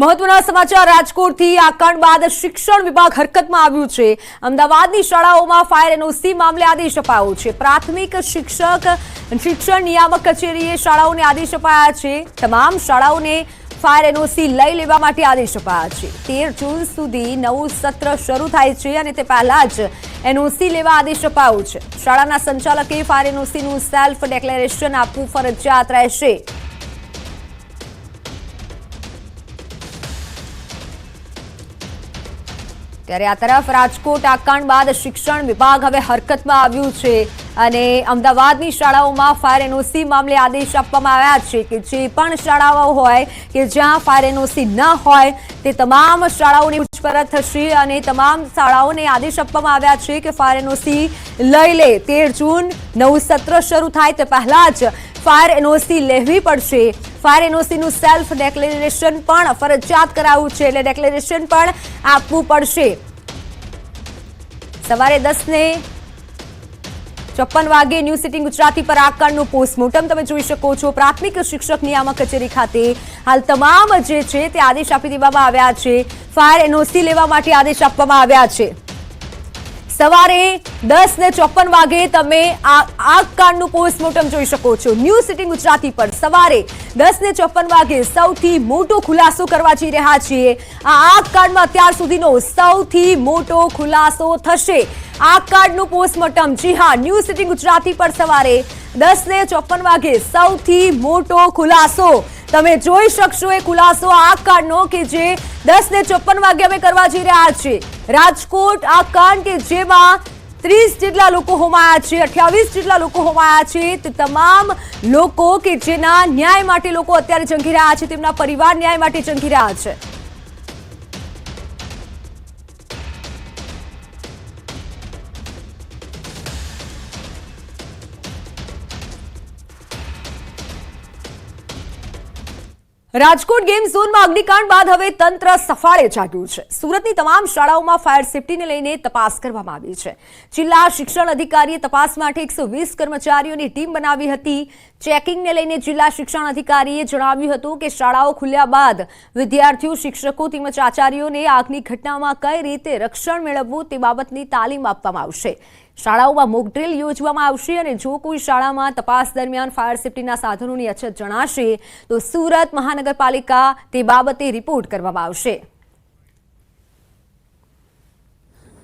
મહત્વના સમાચાર, રાજકોટથી આ કાંડ બાદ શિક્ષણ વિભાગ હરકતમાં આવ્યું છે. અમદાવાદની શાળાઓમાં ફાયર એનઓસી મામલે આદેશ અપાયો છે. પ્રાથમિક શિક્ષક, શિક્ષણ નિયામક કચેરીએ શાળાઓને આદેશ અપાયા છે. તમામ શાળાઓને ફાયર એનઓસી લઈ લેવા માટે આદેશ અપાયા છે. તેર જૂન સુધી નવું સત્ર શરૂ થાય છે અને તે પહેલા જ એનઓસી લેવા આદેશ અપાયો છે. શાળાના સંચાલકે ફાયર એનઓસીનું સેલ્ફ ડેક્લેરેશન આપવું ફરજિયાત રહેશે. ત્યારે આ તરફ રાજકોટ આકાંડ બાદ શિક્ષણ વિભાગ હવે હરકતમાં આવ્યું છે અને અમદાવાદની શાળાઓમાં ફાયર એનઓસી મામલે આદેશ આપવામાં આવ્યા છે કે જે પણ શાળાઓ હોય કે જ્યાં ફાયર એનઓસી ન હોય, તે તમામ શાળાઓની પૂછપરછ થશે અને તમામ શાળાઓને આદેશ આપવામાં આવ્યા છે કે ફાયર એનઓસી લઈ લે. તેર જૂન નવું સત્ર શરૂ થાય તે પહેલાં જ ફાયર એનઓસી લેવી પડશે. ફાયર એનઓસીનું સેલ્ફ ડેક્લેરેશન પણ ફરજિયાત કરાવવું છે એટલે ડેક્લેરેશન પણ આપવું પડશે. સવારે દસને ચોપન વાગે ન્યૂ સિટી ગુજરાતી પર આકારનું પોસ્ટમોર્ટમ તમે જોઈ શકો છો. પ્રાથમિક શિક્ષક નિયામક કચેરી ખાતે હાલ તમામ જે છે તે આદેશ આપી દેવામાં આવ્યા છે. ફાયર એનઓસી લેવા માટે આદેશ આપવામાં આવ્યા છે. સવારે દસ ને ચોપન વાગે તમે આ આગ કાંડનું પોસ્ટમોર્ટમ જોઈ શકો છો. ન્યૂ સિટી ગુજરાતી પર સવારે દસ ને ચોપન વાગે સૌથી મોટો ખુલાસો કરવા જઈ રહ્યા છીએ. આ આગ કાંડમાં અત્યાર સુધીનો સૌથી મોટો ખુલાસો થશે. આગ કાંડનું પોસ્ટમોર્ટમ જી હા ન્યૂ સિટી ગુજરાતી પર સવારે દસ ને ચોપન વાગે સૌથી મોટો ખુલાસો. તમે જોઈ શકશો એ ખુલાસો આગ કાંડનો કે જે દસ ને ચોપન વાગે અમે કરવા જઈ રહ્યા છીએ. રાજકોટ, આ કાંડ કે જેમાં ત્રીસ જેટલા લોકો હોમાયા છે, અઠ્યાવીસ જેટલા લોકો હોમાયા છે, તે તમામ લોકો કે જેના ન્યાય માટે લોકો અત્યારે ઝંખી રહ્યા છે, તેમના પરિવાર ન્યાય માટે ઝંખી રહ્યા છે. રાજકોટ ગેમ ઝોનમાં અગ્નિકાંડ બાદ હવે તંત્ર સફાળે જાગ્યું છે. સુરતની તમામ શાળાઓમાં ફાયર સેફટીને લઈને તપાસ કરવામાં આવી છે. જિલ્લા શિક્ષણ અધિકારીએ તપાસ માટે એકસો વીસ કર્મચારીઓની ટીમ બનાવી હતી. ચેકિંગને લઈને જિલ્લા શિક્ષણ અધિકારીએ જણાવ્યું હતું કે શાળાઓ ખુલ્યા બાદ વિદ્યાર્થીઓ, શિક્ષકો તેમજ આચાર્યોને આગની ઘટનામાં કઈ રીતે રક્ષણ મેળવવું તે બાબતની તાલીમ આપવામાં આવશે. શાળાઓમાં મોક ડ્રીલ યોજવામાં આવશે અને જો કોઈ શાળામાં તપાસ દરમિયાન ફાયર સેફટીના સાધનોની અછત જણાશે, તો સુરત મહાનગરપાલિકા તે બાબતે રિપોર્ટ કરવામાં આવશે.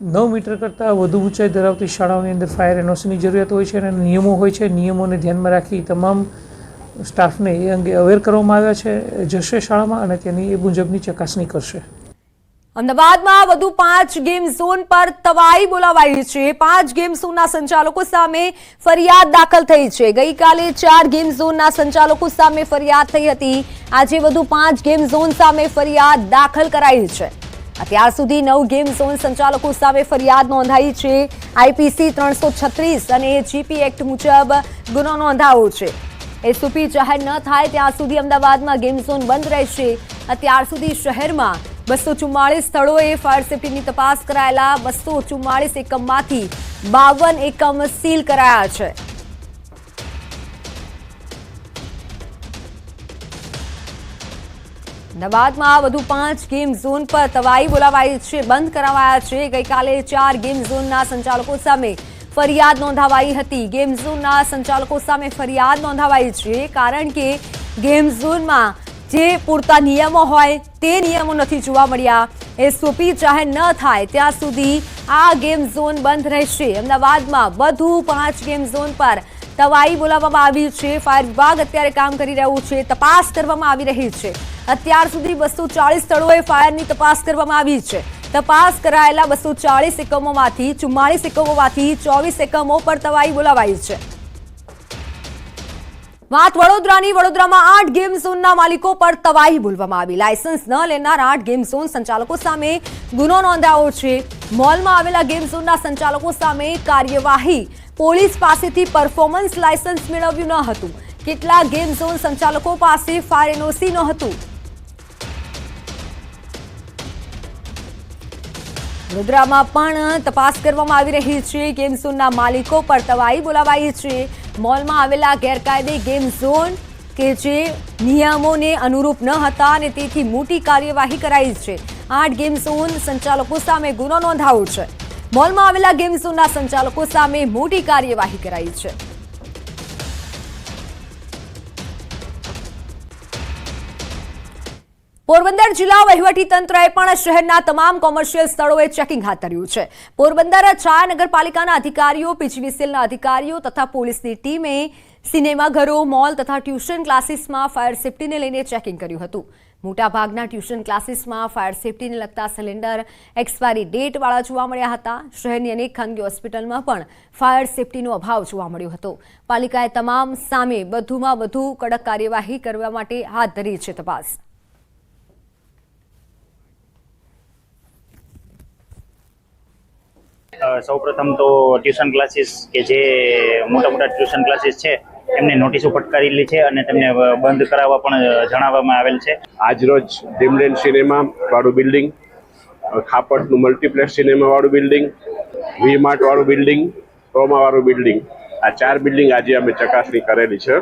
નવ મીટર કરતાં વધુ ઊંચાઈ ધરાવતી શાળાઓની અંદર ફાયર એનઓસીની જરૂરિયાત હોય છે અને નિયમો હોય છે. નિયમોને ધ્યાનમાં રાખી તમામ સ્ટાફને એ અંગે અવેર કરવામાં આવ્યા છે. જશે શાળામાં અને તેની એ મુજબની ચકાસણી કરશે. અમદાવાદમાં વધુ પાંચ ગેમ ઝોન પર તવાઈ બોલાવાઈ છે. પાંચ ગેમ ઝોનના સંચાલકો સામે ફરિયાદ દાખલ થઈ છે. ગઈકાલે ચાર ગેમ ઝોનના સંચાલકો સામે ફરિયાદ થઈ હતી. આજે વધુ પાંચ ગેમ ઝોન સામે ફરિયાદ દાખલ કરાઈ છે. અત્યાર સુધી નવ ગેમ ઝોન સંચાલકો સામે ફરિયાદ નોંધાઈ છે. આઈપીસી ત્રણસો છત્રીસ અને જીપી એક્ટ મુજબ ગુનો નોંધાવો છે. એસઓપી જાહેર ન થાય ત્યાં સુધી અમદાવાદમાં ગેમ ઝોન બંધ રહેશે. અત્યાર સુધી શહેરમાં બસો ચુમ્માળીસ સ્થળોએ ફાયર સેફટીની તપાસ કરાયેલા બસો ચુમ્માળીસ એકમમાંથી બાવન એકમ સીલ કરાયા છે. અમદાવાદમાં વધુ પાંચ ગેમ ઝોન પર તવાઈ બોલાવાઈ છે, બંધ કરાવાયા છે. ગઈકાલે ચાર ગેમ ઝોનના સંચાલકો સામે ફરિયાદ નોંધાવાઈ હતી. ગેમ ઝોનના સંચાલકો સામે ફરિયાદ નોંધાવાઈ છે, કારણ કે ગેમ ઝોનમાં જે પૂરતા નિયમો હોય તે નિયમો નથી જોવા મળ્યા. એસઓપી જાહેર ન થાય ત્યાં સુધી આ ગેમ ઝોન બંધ રહેશે. અમદાવાદમાં વધુ પાંચ ગેમ ઝોન પર તવાઈ બોલાવવામાં આવી છે. ફાયર વિભાગ અત્યારે કામ કરી રહ્યું છે. તપાસ કરવામાં આવી રહી છે. અત્યાર સુધી બસો ચાળીસ સ્થળોએ ફાયરની તપાસ કરવામાં આવી છે. તપાસ કરાયેલા બસો ચાળીસ એકમોમાંથી ચુમ્માળીસ એકમોમાંથી ચોવીસ એકમો પર તવાઈ બોલાવાઈ છે. વાત વડોદરાની. વડોદરામાં આઠ ગેમ ઝોનના માલિકો પર તવાહી બોલવામાં આવી. લાયસન્સ ન લેનાર આઠ ગેમ ઝોન સંચાલકો સામે ગુનો નોંધાયો છે. મોલમાં આવેલા ગેમ ઝોનના સંચાલકો સામે કાર્યવાહી પોલીસ પાસેથી પરફોર્મન્સ લાયસન્સ મેળવ્યું ન હતું. કેટલાક ગેમ ઝોન સંચાલકો પાસે ફાયર એનઓસી ન હતું. વડોદરામાં પણ તપાસ કરવામાં આવી રહી છે. ગેમ ઝોનના માલિકો પર તવાઈ બોલાવાઈ છે. મોલમાં આવેલા ગેરકાયદે ગેમ ઝોન કે જે નિયમોને અનુરૂપ ન હતા અને તેથી મોટી કાર્યવાહી કરાઈ છે. આઠ ગેમ ઝોન સંચાલકો સામે ગુનો નોંધાયો છે. મોલમાં આવેલા ગેમ ઝોનના સંચાલકો સામે મોટી કાર્યવાહી કરાઈ છે. પોરબંદર જિલ્લા વહીવટી તંત્રએ પણ શહેરના તમામ કોમર્શિયલ સ્થળોએ ચેકિંગ હાથ ધર્યું છે. પોરબંદર ચા નગરપાલિકાના અધિકારીઓ, પીજીવીસીએલના અધિકારીઓ તથા પોલીસની ટીમે સિનેમાઘરો, મોલ તથા ટ્યુશન ક્લાસીસમાં ફાયર સેફટીને લઈને ચેકિંગ કર્યું હતું. મોટાભાગના ટ્યુશન ક્લાસીસમાં ફાયર સેફટીને લગતા સિલિન્ડર, એક્સપાયરી ડેટ વાળા જોવા મળ્યા હતા. શહેરની અનેક ખાનગી હોસ્પિટલમાં પણ ફાયર સેફટીનો અભાવ જોવા મળ્યો હતો. પાલિકાએ તમામ સામે વધુમાં વધુ કડક કાર્યવાહી કરવા માટે હાથ ધરી છે તપાસ. સૌપ્રથમ તો ટ્યુશન ક્લાસીસ કે જે મોટા મોટા ટ્યુશન ક્લાસીસ છે એમને નોટિસો ફટકારેલી છે અને તેમને બંધ કરાવવા પણ જણાવવામાં આવેલ છે. આજરોજ ડ્રીમલેન્ડ સિનેમા વાળું બિલ્ડિંગ ખાપટનું મલ્ટીપ્લેક્સ સિનેમા વાળું બિલ્ડિંગ વી માર્ટ વાળું બિલ્ડિંગ ક્રોમા વાળું બિલ્ડિંગ. આ ચાર બિલ્ડિંગ આજે અમે ચકાસણી કરેલી છે.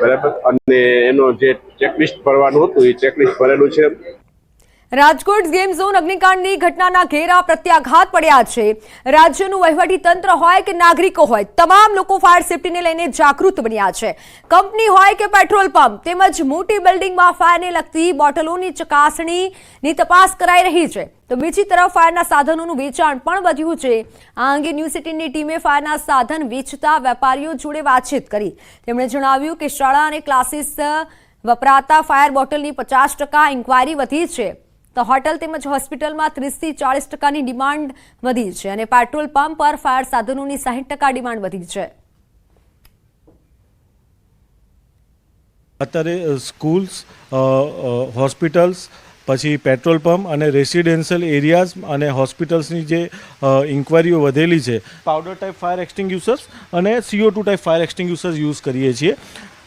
બરાબર? અને એનો જે ચેકલિસ્ટ ભરવાનું હતું, એ ચેકલિસ્ટ ભરેલું છે. રાજકોટ ગેમ ઝોન અગ્નિકાંડની ઘટનાના ઘેરા પ્રત્યાઘાત પડ્યા છે. રાજ્યનું વહીવટી તંત્ર હોય કે નાગરિકો હોય, તમામ લોકો ફાયર સેફટીને લઈને જાગૃત બન્યા છે. કંપની હોય કે પેટ્રોલ પંપ, તેમજ મોટી બિલ્ડિંગમાં ફાયરને લગતી બોટલોની ચકાસણીની તપાસ કરાઈ રહી છે. તો બીજી તરફ ફાયરના સાધનોનું વેચાણ પણ વધ્યું છે. આ અંગે ન્યૂ સિટીની ટીમે ફાયરના સાધન વેચતા વેપારીઓ જોડે વાતચીત કરી. તેમણે જણાવ્યું કે શાળા અને ક્લાસીસ વપરાતા ફાયર બોટલની પચાસ ટકા ઇન્ક્વાયરી વધી છે. તો હોટલ તેમજ હોસ્પિટલમાં ત્રીસથી ચાળીસ ટકાની ડિમાન્ડ વધી છે અને પેટ્રોલ પંપ પર ફાયર સાધનોની સાહીઠ ટકા ડિમાન્ડ વધી છે. અત્યારે સ્કૂલ્સ હોસ્પિટલ્સ પછી પેટ્રોલ પંપ અને રેસિડેન્શિયલ એરિયાઝ અને હોસ્પિટલ્સની જે ઇન્ક્વાયરીઓ વધેલી છે પાવડર ટાઈપ ફાયર એક્સટિંગ્યુશર્સ અને CO two type fire extinguishers use કરીએ છીએ.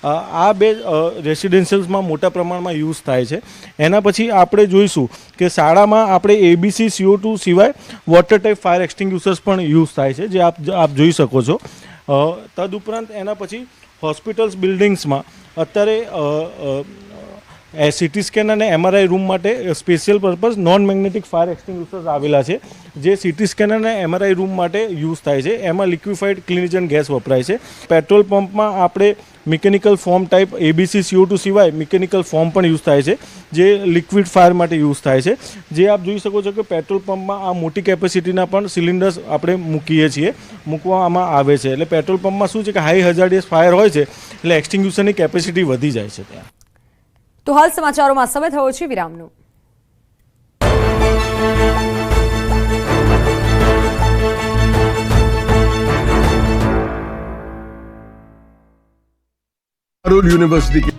આ બે રેસિડેન્શિયલ્સમાં મોટા પ્રમાણમાં યુઝ થાય છે. એના પછી આપણે જોઈશું કે શાળામાં આપણે એબીસી સીઓ ટુ સિવાય વોટર ટાઈપ ફાયર એક્સટિંગ્યુશર્સ પણ યુઝ થાય છે, જે આપ આપ જોઈ શકો છો. તદુપરાંત એના પછી હોસ્પિટલ્સ, બિલ્ડિંગ્સમાં અત્યારે સીટી સ્કેન અને એમઆરઆઈ રૂમ માટે special purpose non magnetic fire extinguishers આવેલા છે, જે સિટી સ્કેન અને એમઆરઆઈ રૂમ માટે યુઝ થાય છે. એમાં લિક્વિફાઈડ ક્લિનિજન ગેસ વપરાય છે. પેટ્રોલ પંપમાં આપણે mechanical foam type ABC CO two સિવાય મિકેનિકલ ફોર્મ પણ યુઝ થાય છે, જે લિક્વિડ ફાયર માટે યુઝ થાય છે. જે આપ જોઈ શકો છો કે પેટ્રોલ પંપમાં આ મોટી કેપેસિટીના પણ સિલિન્ડર્સ આપણે મૂકીએ છીએ મૂકવામાં આવે છે. એટલે પેટ્રોલ પંપમાં શું છે કે હાઈ હજાર્ડિયસ ફાયર હોય છે, એટલે એક્સટિંગ્યુશનની કેપેસિટી વધી જાય છે ત્યાં. તો હાલ સમાચારોમાં સમય થયો છે વિરામનો. Rule University